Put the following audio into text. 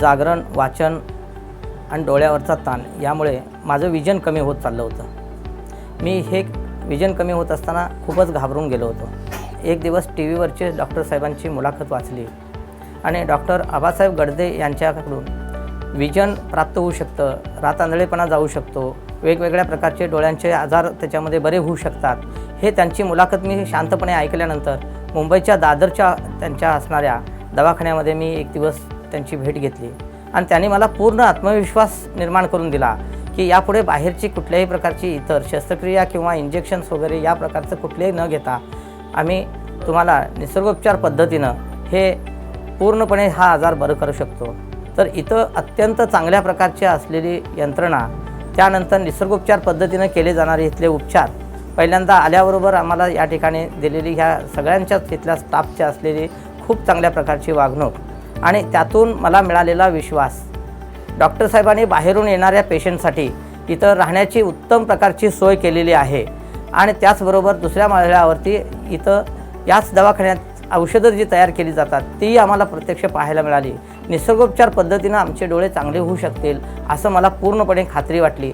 जागरण वाचन आणि डोळ्यावरचा ताण यामुळे माझं विजन कमी होत चाललं होतं. मी हे विजन कमी होत असताना खूपच घाबरून गेलो होतो. एक दिवस टी व्हीवरचे डॉक्टर साहेबांची मुलाखत वाचली आणि डॉक्टर आबासाहेब गडदे यांच्याकडून विजन प्राप्त होऊ शकतं रातांदळेपणा जाऊ शकतो वेगवेगळ्या प्रकारचे डोळ्यांचे आजार त्याच्यामध्ये बरे होऊ शकतात हे त्यांची मुलाखत मी शांतपणे ऐकल्यानंतर मुंबईच्या दादरच्या त्यांच्या असणाऱ्या दवाखान्यामध्ये मी एक दिवस त्यांची भेट घेतली. आणि त्यांनी मला पूर्ण आत्मविश्वास निर्माण करून दिला की यापुढे बाहेरची कुठल्याही प्रकारची इतर शस्त्रक्रिया किंवा इंजेक्शन्स वगैरे या प्रकारचं कुठलेही न घेता आम्ही तुम्हाला निसर्गोपचार पद्धतीनं हे पूर्णपणे हा आजार बरं करू शकतो. तर इथं अत्यंत चांगल्या प्रकारची असलेली यंत्रणा त्यानंतर निसर्गोपचार पद्धतीनं केले जाणारे इथले उपचार पहिल्यांदा आल्याबरोबर आम्हाला या ठिकाणी दिलेली ह्या सगळ्यांच्याच तिथल्या स्टाफच्या असलेली खूप चांगल्या प्रकारची वागणूक आणि त्यातून मला मिळालेला विश्वास. डॉक्टर साहेबांनी बाहेरून येणाऱ्या पेशंटसाठी इथं राहण्याची उत्तम प्रकारची सोय केलेली आहे. आणि त्याचबरोबर दुसऱ्या मजल्यावरती इथं याच दवाखान्यात औषधं जी तयार केली जातात ती आम्हाला प्रत्यक्ष पाहायला मिळाली. निसर्गोपचार पद्धतीनं आमचे डोळे चांगले होऊ शकतील असं मला पूर्णपणे खात्री वाटली.